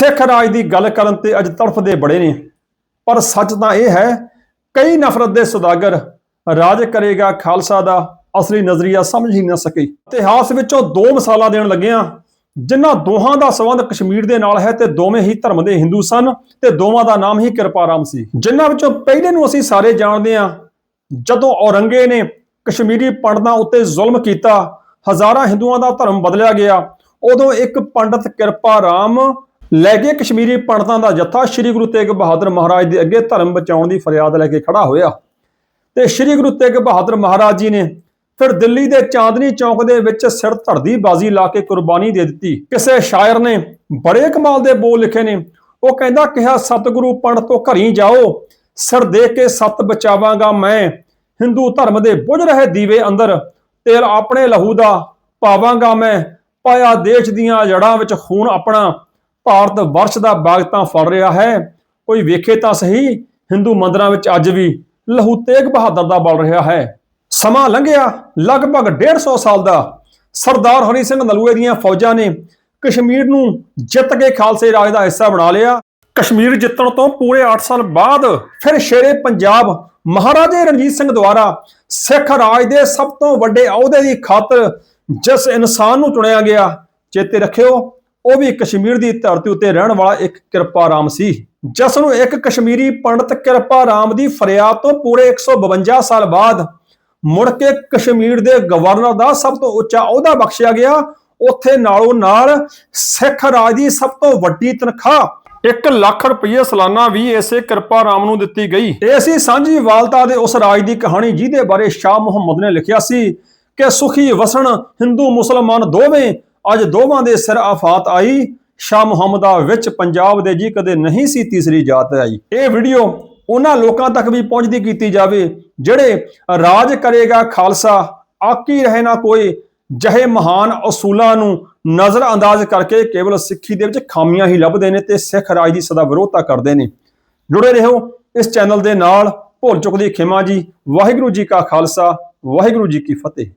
ਸਿੱਖ ਰਾਜ ਦੀ ਗੱਲ ਕਰਨ ਤੇ ਅੱਜ ਤੜਫਦੇ ਬੜੇ ਨੇ। ਪਰ ਸੱਚ ਤਾਂ ਇਹ ਹੈ, ਕਈ ਨਫ਼ਰਤ ਦੇ ਸੌਦਾਗਰ ਰਾਜ ਕਰੇਗਾ ਖਾਲਸਾ ਦਾ ਅਸਲੀ ਨਜ਼ਰੀਆ ਸਮਝ ਹੀ ਨਾ ਸਕੇ। ਇਤਿਹਾਸ ਵਿੱਚੋਂ ਦੋ ਮਿਸਾਲਾਂ ਦੇਣ ਲੱਗਿਆਂ, ਜਿਨ੍ਹਾਂ ਦੋਹਾਂ ਦਾ ਸੰਬੰਧ ਕਸ਼ਮੀਰ ਦੇ ਨਾਲ ਹੈ ਤੇ ਦੋਵੇਂ ਹੀ ਧਰਮ ਦੇ ਹਿੰਦੂ ਸਨ ਤੇ ਦੋਵਾਂ ਦਾ ਨਾਮ ਹੀ ਕਿਰਪਾਰਾਮ ਸੀ। ਜਿਨ੍ਹਾਂ ਵਿੱਚੋਂ ਪਹਿਲੇ ਨੂੰ ਅਸੀਂ ਸਾਰੇ ਜਾਣਦੇ ਹਾਂ, ਜਦੋਂ ਔਰੰਗੇ ਨੇ ਕਸ਼ਮੀਰੀ ਪੰਡਤਾਂ ਉੱਤੇ ਜ਼ੁਲਮ ਕੀਤਾ, ਹਜ਼ਾਰਾਂ ਹਿੰਦੂਆਂ ਦਾ ਧਰਮ ਬਦਲਿਆ ਗਿਆ, ਉਦੋਂ ਇੱਕ ਪੰਡਤ ਕਿਰਪਾ ਰਾਮ ਲੈ ਕੇ ਕਸ਼ਮੀਰੀ ਪੰਡਤਾਂ ਦਾ ਜੱਥਾ ਸ੍ਰੀ ਗੁਰੂ ਤੇਗ ਬਹਾਦਰ ਮਹਾਰਾਜ ਦੇ ਅੱਗੇ ਧਰਮ ਬਚਾਉਣ ਦੀ ਫਰਿਆਦ ਲੈ ਕੇ ਖੜਾ ਹੋਇਆ। ਤੇ ਸ੍ਰੀ ਗੁਰੂ ਤੇਗ ਬਹਾਦਰ ਮਹਾਰਾਜ ਜੀ ਨੇ ਫਿਰ ਦਿੱਲੀ ਦੇ ਚਾਂਦਨੀ ਚੌਕ ਦੇ ਵਿੱਚ ਸਿਰ ਧੜਦੀ ਬਾਜ਼ੀ ਲਾ ਕੇ ਕੁਰਬਾਨੀ ਦੇ ਦਿੱਤੀ। ਕਿਸੇ ਸ਼ਾਇਰ ਨੇ ਬੜੇ ਕਮਾਲ ਦੇ ਬੋਲ ਲਿਖੇ ਨੇ। ਉਹ ਕਹਿੰਦਾ, ਕਿਹਾ, ਸਤਿਗੁਰੂ ਪੰਡਤ ਤੋਂ ਘਰੀ ਜਾਓ, ਸਿਰ ਦੇ ਕੇ ਸਤ ਬਚਾਵਾਂਗਾ ਮੈਂ। ਹਿੰਦੂ ਧਰਮ ਦੇ ਬੁਝ ਰਹੇ ਦੀਵੇ ਅੰਦਰ ਤੇਲ ਆਪਣੇ ਲਹੂ ਦਾ ਪਾਵਾਂਗਾ ਮੈਂ। ਪਾਇਆ ਦੇਸ਼ ਦੀਆਂ ਜੜਾਂ ਵਿੱਚ ਖੂਨ ਆਪਣਾ। ਭਾਰਤ ਵਰਸ਼ ਦਾ ਬਾਗ ਤਾਂ ਫੜ ਰਿਹਾ ਹੈ। ਕੋਈ ਵੇਖੇ ਤਾਂ ਸਹੀ, ਹਿੰਦੂ ਮੰਦਰਾਂ ਵਿੱਚ ਅੱਜ ਵੀ ਲਹੂ ਤੇਗ ਬਹਾਦਰ ਦਾ ਬਲ ਰਿਹਾ ਹੈ। ਸਮਾਂ ਲੰਘਿਆ, ਲਗਭਗ 150 ਸਾਲ ਦਾ। ਸਰਦਾਰ ਹਰੀ ਸਿੰਘ ਨਲੂਏ ਦੀਆਂ ਫੌਜਾਂ ਨੇ ਕਸ਼ਮੀਰ ਨੂੰ ਜਿੱਤ ਕੇ ਖਾਲਸੇ ਰਾਜ ਦਾ ਹਿੱਸਾ ਬਣਾ ਲਿਆ। ਕਸ਼ਮੀਰ ਜਿੱਤਣ ਤੋਂ ਪੂਰੇ 8 ਸਾਲ ਬਾਅਦ ਫਿਰ ਸ਼ੇਰੇ ਪੰਜਾਬ ਮਹਾਰਾਜੇ ਰਣਜੀਤ ਸਿੰਘ ਦੁਆਰਾ ਸਿੱਖ ਰਾਜ ਦੇ ਸਭ ਤੋਂ ਵੱਡੇ ਅਹੁਦੇ ਦੀ ਖਾਤਰ ਜਿਸ ਇਨਸਾਨ ਨੂੰ ਚੁਣਿਆ ਗਿਆ, ਚੇਤੇ ਰੱਖਿਓ ਉਹ ਵੀ ਕਸ਼ਮੀਰ ਦੀ ਧਰਤੀ ਉੱਤੇ ਰਹਿਣ ਵਾਲਾ ਇੱਕ ਕਿਰਪਾ ਰਾਮ ਸੀ। ਜਿਸ ਨੂੰ ਇੱਕ ਕਸ਼ਮੀਰੀ ਪੰਡਤ ਕਿਰਪਾ ਰਾਮ ਦੀ ਫਰਿਆਦ ਤੋਂ ਪੂਰੇ 152 ਸਾਲ ਬਾਅਦ ਮੁੜ ਕੇ ਕਸ਼ਮੀਰ ਦੇ ਗਵਰਨਰ ਦਾ ਸਭ ਤੋਂ ਉੱਚਾ ਅਹੁਦਾ ਬਖਸ਼ਿਆ ਗਿਆ। ਉੱਥੇ ਨਾਲੋਂ ਨਾਲ ਸਿੱਖ ਰਾਜ ਦੀ ਸਭ ਤੋਂ ਵੱਡੀ ਤਨਖਾਹ 1 ਲੱਖ ਰੁਪਏ ਸਾਲਾਨਾ ਵੀ ਇਸੇ ਕਿਰਪਾ ਰਾਮ ਨੂੰ ਦਿੱਤੀ ਗਈ। ਇਹ ਸੀ ਸਾਂਝੀ ਵਾਲਤਾ ਦੇ ਉਸ ਰਾਜ ਦੀ ਕਹਾਣੀ ਜਿਹਦੇ ਬਾਰੇ ਸ਼ਾਹ ਮੁਹੰਮਦ ਨੇ ਲਿਖਿਆ ਸੀ ਕਿ ਸੁਖੀ ਵਸਣ ਹਿੰਦੂ ਮੁਸਲਮਾਨ ਦੋਵੇਂ ਅੱਜ ਦੋਵਾਂ ਦੇ ਸਿਰ ਆਫਾਤ ਆਈ। ਸ਼ਾਹ ਮੁਹੰਮਦਾ ਵਿੱਚ ਪੰਜਾਬ ਦੇ ਜੀ ਕਦੇ ਨਹੀਂ ਸੀ ਤੀਸਰੀ ਜਾਤ ਆਈ। ਇਹ ਵੀਡੀਓ ਉਹਨਾਂ ਲੋਕਾਂ ਤੱਕ ਵੀ ਪਹੁੰਚਦੀ ਕੀਤੀ ਜਾਵੇ, ਜਿਹੜੇ ਰਾਜ ਕਰੇਗਾ ਖਾਲਸਾ, ਆਕੀ ਰਹੇ ਨਾ ਕੋਈ, ਜਹੇ ਮਹਾਨ ਅਸੂਲਾਂ ਨੂੰ ਨਜ਼ਰ ਅੰਦਾਜ਼ ਕਰਕੇ ਕੇਵਲ ਸਿੱਖੀ ਦੇ ਵਿੱਚ ਖਾਮੀਆਂ ਹੀ ਲੱਭਦੇ ਨੇ ਤੇ ਸਿੱਖ ਰਾਜ ਦੀ ਸਦਾ ਵਿਰੋਧਤਾ ਕਰਦੇ ਨੇ। ਜੁੜੇ ਰਹੋ ਇਸ ਚੈਨਲ ਦੇ ਨਾਲ। ਭੁੱਲ ਚੁੱਕਦੀ ਖਿਮਾ ਜੀ, ਵਾਹਿਗੁਰੂ ਜੀ ਕਾ ਖਾਲਸਾ, ਵਾਹਿਗੁਰੂ ਜੀ ਕੀ ਫਤਿਹ।